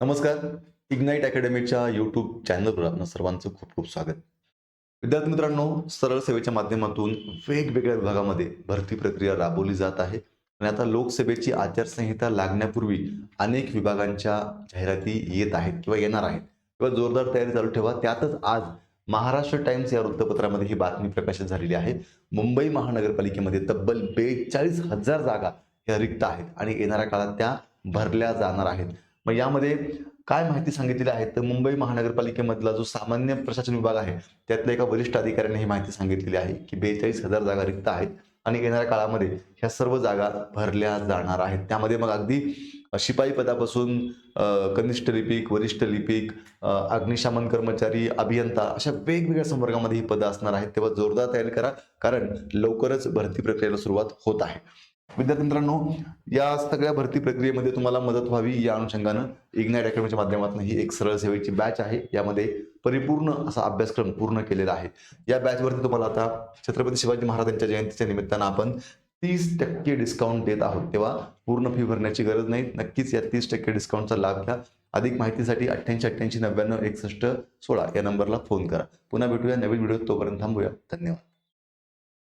नमस्कार. Ignite अकॅडमीच्या YouTube चॅनलवर आपण सर्वांचं खूप खूप स्वागत. विद्यार्थी मित्रांनो सरळ सेवेच्या माध्यमातून वेगवेगळ्या विभागामध्ये भरती प्रक्रिया राबवली जात आहे. आणि आता लोकसभेची आचारसंहिता लागण्यापूर्वी अनेक विभागांच्या जाहिराती येत आहेत किंवा येणार आहेत. किंवा जोरदार तयारी चालू ठेवा. त्यातच आज महाराष्ट्र टाइम्स या वृत्तपत्रामध्ये ही बातमी प्रकाशित झालेली आहे. मुंबई महानगरपालिकेमध्ये तब्बल बेचाळीस हजार जागा ह्या रिक्त आहेत आणि येणाऱ्या काळात त्या भरल्या जाणार आहेत. मग यामध्ये काय माहिती सांगितलेली आहे? तर मुंबई महानगरपालिकेमधला जो सामान्य प्रशासन विभाग आहे त्यातल्या एका वरिष्ठ अधिकाऱ्याने ही माहिती सांगितलेली आहे की बेचाळीस हजार जागा रिक्त आहेत आणि येणाऱ्या काळामध्ये ह्या सर्व जागा भरल्या जाणार आहेत. त्यामध्ये मग अगदी शिपाई पदापासून कनिष्ठ लिपिक वरिष्ठ लिपिक अग्निशमन कर्मचारी अभियंता अशा वेगवेगळ्या संवर्गामध्ये ही पदं असणार आहेत. तेव्हा जोरदार तयारी करा कारण लवकरच भरती प्रक्रियेला सुरुवात होत आहे. विद्यार्थी मित्रांनो या सगळ्या भरती प्रक्रियेमध्ये तुम्हाला मदत व्हावी या अनुषंगानं इग्नाईट अकॅडमीच्या माध्यमातून ही एक सरळ सेवेची बॅच आहे. यामध्ये परिपूर्ण असा अभ्यासक्रम पूर्ण केलेला आहे. या बॅचवरती तुम्हाला आता छत्रपती शिवाजी महाराजांच्या जयंतीच्या निमित्तानं आपण तीस टक्के डिस्काउंट देत आहोत. तेव्हा पूर्ण फी भरण्याची गरज नाही. नक्कीच या तीस टक्के डिस्काउंटचा लाभ घ्या. अधिक माहितीसाठी अठ्ठ्याऐंशी अठ्ठ्याऐंशी नव्याण्णव एकसष्ट सोळा या नंबरला फोन करा. पुन्हा भेटूया. नवीन व्हिडिओ तोपर्यंत थांबूया. धन्यवाद.